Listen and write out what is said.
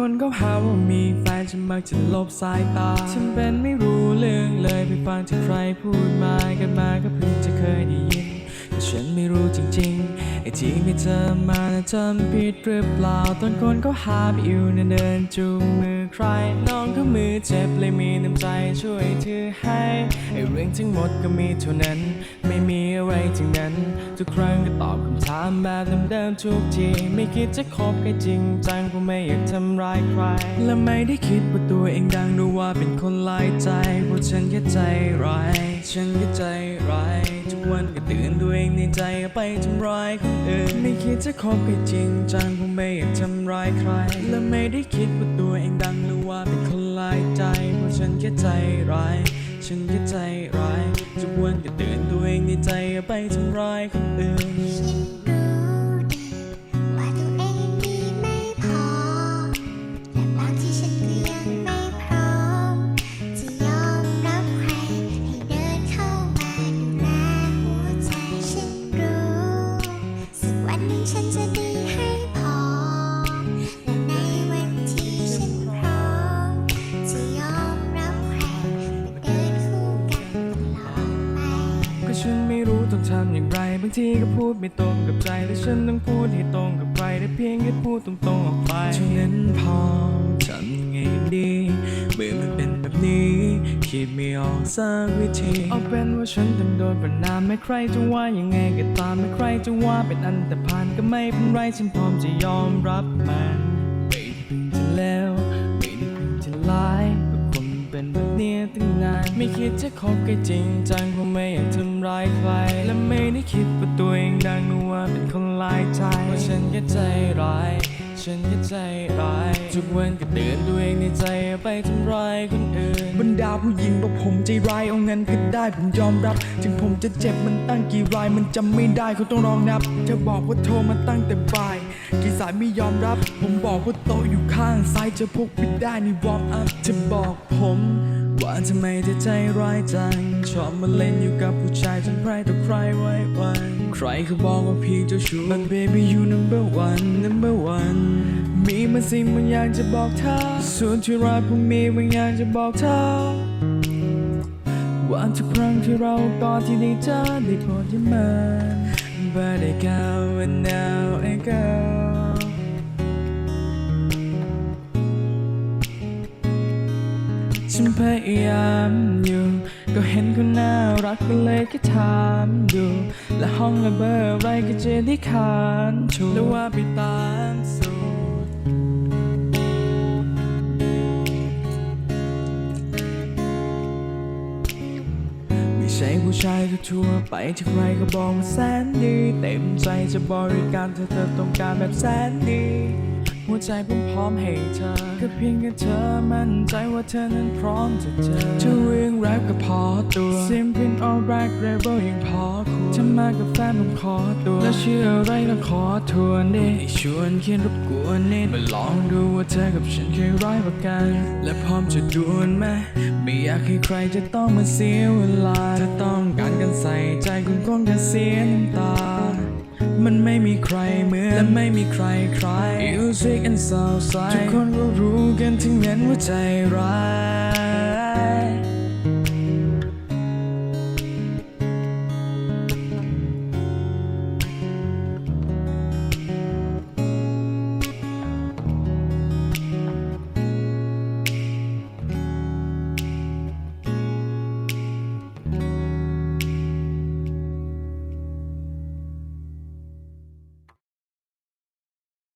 คนก็หาว่ามีแฟนฉันมักจะลบสายตา ฉันเป็นไม่รู้เรื่องเลยไปฟังจากใครพูดมากันมาก็เพิ่งจะเคยได้ยินแต่ฉันไม่รู้จริงๆ อ้ที่ไม่เจอมาจำผิดหรือเปล่าตอนคนก็หาไปอยู่ในเดินจูงมือใครน้องก็มือเจ็บเลยมีน้ำใจช่วยถือให้ไอ้เรื่องทั้งหมดก็มีเท่านั้น ไม่มีอะไรทั้งนั้น ทุกครั้งก็ตอบคำถามแบบเดิมๆทุกทีไม่คิดจะคบใครจริงจังเพราะไม่อยากทำร้ายใคร และไม่ได้คิดว่าตัวเองดังหรือว่าเป็นคนลายใจเพราะฉันแค่ใจร้ายฉันแค่ใจร้าย ทุกวันก็ตื่นตัวเองในใจเอาไปทำร้ายคนอื่นไม่คิดจะคบกับจริงจังคงไม่อยากทำร้ายใคร และไม่ได้คิดว่าตัวเองดังหรือว่าเป็นคนลายใจ เพราะฉันแค่ใจร้าย ฉันแค่ใจร้ายทุกวันก็ตื่นตัวเองในใจเอาไปทำร้ายคนอื่น ฉันไม่รู้ต้องทำอย่างไร บางทีก็พูดไม่ตรงกับใจ และฉันต้องพูดให้ตรงกับใครได้เพียงแค่พูดตรงๆออกไปเท่านั้นพอทำยังไงดีเมื่อมันเป็นแบบนี้คิดไม่ออกสักวิธีเอาเป็นว่าฉันต้องโดนประนามไม่ใครจะว่ายังไงก็ตามไม่ใครจะว่าเป็นอันแต่ผ่านก็ไม่เป็นไรฉันพร้อมจะยอมรับมันไม่ได้เพิ่งจะแล้วไม่ได้เพิ่งจะร้ายก็คน เป็นแบบเนี้ยตั้งนานไม่คิดจะคบกันจริงจังเพราะไม่อยากทำร้ายใคร และไม่ได้คิดว่าตัวเองดังหรือว่าเป็นคนลายใจเพราะฉันแค่ใจร้าย ฉันแค่ใจร้าย ทุกวันก็เตือนตัวเองในใจไปทำร้ายคนอื่น บรรดาผู้หญิงบอกผมใจร้ายเอางั้นก็ได้ผมยอมรับ ถึงผมจะเจ็บมันตั้งกี่รายมันจำไม่ได้เขาต้องลองนับเธอบอกว่าโทรมาตั้งแต่บ่าย กีสายไม่ยอมรับ ผมบอกว่าโตอยู่ข้างซ้ายจะพกปิดได้ในวอร์มอัพเธอบอกผมว่าทำไมเธอใจร้ายจัง ชอบมาเล่นอยู่กับผู้ชายจนใครต่อใครไว้วันใครเขาบอกว่าพี่เจ้าชู้ But baby you number one number one มีบางสิ่งบางอย่างจะบอกเธอส่วนที่รักผมมีบางอย่างจะบอกเธอว่าทุกครั้งที่เรากอดที่ได้เจอได้โปรดอย่ามา But I go and now I go ฉันพยายามอยู่ ก็เห็นคนน่ารักก็เลยแค่ถามดู และห้องและเบอร์ไรก็จะได้ขานชูแล้วว่าไปตามสู่ ผู้ชายทั่วไปที่ใครก็บอกว่าแสนดี เต็มใจจะบริการเธอเธอต้องการแบบแสนดี หัวใจผมพร้อมให้เธอก็เพียงแค่เธอมั่นใจว่าเธอนั้นพร้อมจะเจอจะเรื่องแรปก็พอตัวซิมพินออลแบล็กเรเบิลยังพอควรจะมากับแฟนผมขอตัว แล้วชื่ออะไรต้องขอทวนดิชวนเขียนรบกวนนิดมาลองดูว่าเธอกับฉันเคยร้ายกว่ากัน และพร้อมจะดวลไหมไม่อยากให้ใครจะต้องมาเสียเวลาถ้าต้องการกันใส่ใจคุณคงจะเสียน้ำตา มันไม่มีใครเหมือนและไม่มีใครใคร Music and so sad ทุกคนก็รู้กันทั้งนั้นว่าใจร้าย